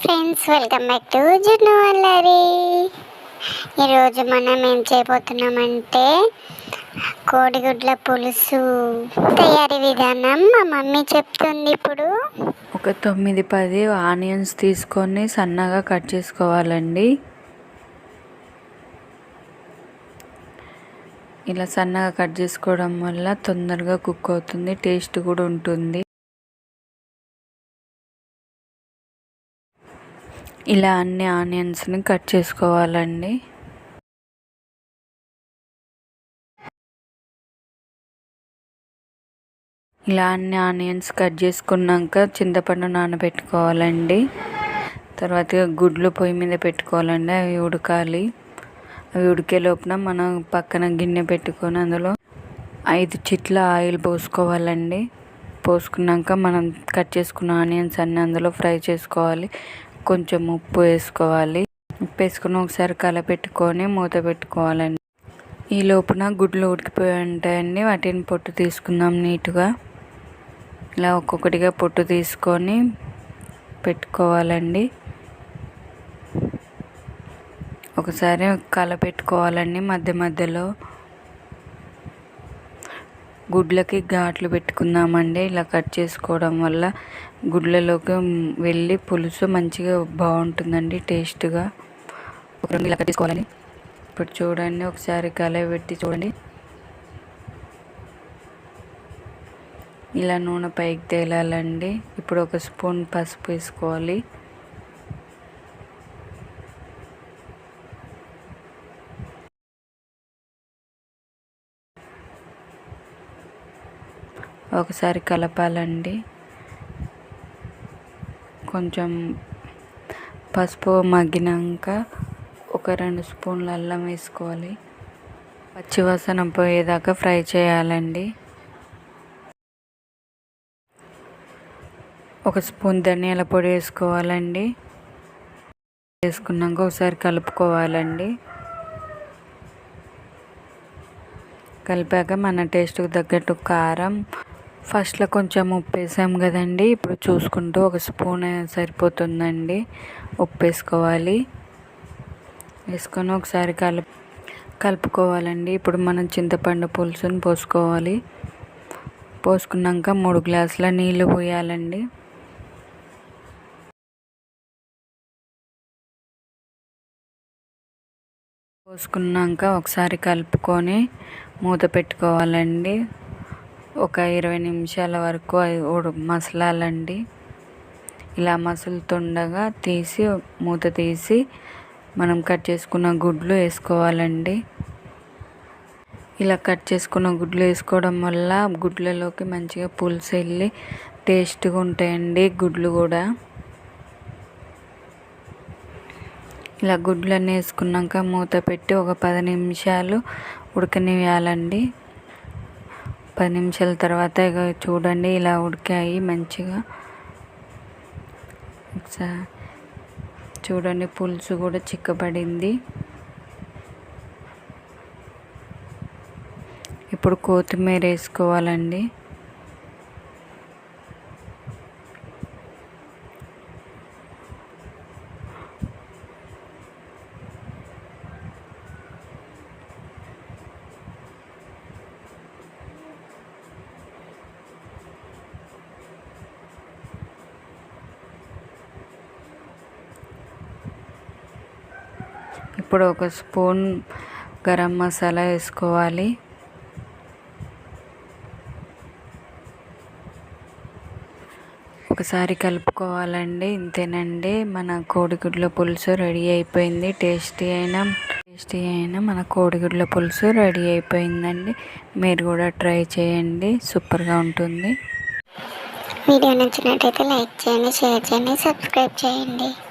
Friends welcome back to జున్ను వల్లరి ఈరోజు మనం ఏం చేయబోతున్నామంటే కోడిగుడ్ల పులుసు తయారీ విధానం. మా మమ్మీ చెప్తుంది ఇప్పుడు. ఒక తొమ్మిది పది ఆనియన్స్ తీసుకొని సన్నగా కట్ చేసుకోవాలండి. ఇలా సన్నగా కట్ చేసుకోవడం వల్ల తొందరగా కుక్ అవుతుంది టేస్ట్ కూడా ఉంటుంది. ఇలా అన్ని ఆనియన్స్ని కట్ చేసుకోవాలండి. ఇలా అన్ని ఆనియన్స్ కట్ చేసుకున్నాక చింతపండు నానబెట్టుకోవాలండి. తర్వాత గుడ్లు పొయ్యి మీద పెట్టుకోవాలండి అవి ఉడకాలి. అవి ఉడికే లోపల మనం పక్కన గిన్నె పెట్టుకొని అందులో ఐదు చిట్ల ఆయిల్ పోసుకోవాలండి. పోసుకున్నాక మనం కట్ చేసుకున్న ఆనియన్స్ అన్నీ అందులో ఫ్రై చేసుకోవాలి. కొంచెం ఉప్పు వేసుకోవాలి. ఉప్పు వేసుకుని ఒకసారి కలపెట్టుకొని మూత పెట్టుకోవాలండి. ఈ లోపున గుడ్లు ఉడికిపోయి ఉంటాయండి వాటిని పొట్టు తీసుకుందాం నీట్గా. ఇలా ఒక్కొక్కటిగా పొట్టు తీసుకొని పెట్టుకోవాలండి. ఒకసారి కలపెట్టుకోవాలండి మధ్య మధ్యలో. గుడ్లకి ఘాట్లు పెట్టుకుందామండి. ఇలా కట్ చేసుకోవడం వల్ల గుడ్లలోకి వెళ్ళి పులుసు మంచిగా బాగుంటుందండి టేస్ట్గా. ఒక రెండు ఇలా కట్ చేసుకోవాలని ఇప్పుడు చూడండి ఒకసారి కలయి పెట్టి చూడండి. ఇలా నూనె పైకి తేలాలండి. ఇప్పుడు ఒక స్పూన్ పసుపు వేసుకోవాలి. ఒకసారి కలపాలండి. కొంచెం పసుపు మగ్గినాక ఒక రెండు స్పూన్లు అల్లం వేసుకోవాలి. పచ్చివాసన పోయేదాకా ఫ్రై చేయాలండి. ఒక స్పూన్ ధనియాల పొడి వేసుకోవాలండి. వేసుకున్నాక ఒకసారి కలుపుకోవాలండి. కలిపాక మన టేస్ట్కి తగ్గట్టు కారం ఫస్ట్లో కొంచెం ఉప్పు వేసాం కదండి. ఇప్పుడు చూసుకుంటూ ఒక స్పూన్ సరిపోతుందండి. ఉప్పు వేసుకోవాలి వేసుకొని ఒకసారి కలుపు కలుపుకోవాలండి. ఇప్పుడు మనం చింతపండు పులుసుని పోసుకోవాలి. పోసుకున్నాక మూడు గ్లాసుల నీళ్ళు పోయాలండి. పోసుకున్నాక ఒకసారి కలుపుకొని మూత పెట్టుకోవాలండి. ఒక ఇరవై నిమిషాల వరకు అది ఉడు మసలాలండి. ఇలా మసులుతుండగా తీసి మూత తీసి మనం కట్ చేసుకున్న గుడ్లు వేసుకోవాలండి. ఇలా కట్ చేసుకున్న గుడ్లు వేసుకోవడం వల్ల గుడ్లలోకి మంచిగా పులుసు వెళ్ళి టేస్ట్గా ఉంటాయండి గుడ్లు కూడా. ఇలా గుడ్లన్నీ వేసుకున్నాక మూత పెట్టి ఒక పది నిమిషాలు ఉడకనివ్వాలండి. పది నిమిషాల తర్వాత ఇక చూడండి ఇలా ఉడికాయి మంచిగా. ఒకసారి చూడండి పులుసు కూడా చిక్కబడింది. ఇప్పుడు కొత్తిమీర వేసుకోవాలండి. ఇప్పుడు ఒక స్పూన్ గరం మసాలా వేసుకోవాలి. ఒకసారి కలుపుకోవాలండి ఇంతేనండి. మన కోడిగుడ్ల పులుసు రెడీ అయిపోయింది. టేస్టీ అయినా టేస్టీ అయినా మన కోడిగుడ్ల పులుసు రెడీ అయిపోయిందండి. మీరు కూడా ట్రై చేయండి సూపర్గా ఉంటుంది. వీడియో నచ్చినట్టయితే లైక్ చేయండి షేర్ చేయండి సబ్స్క్రైబ్ చేయండి.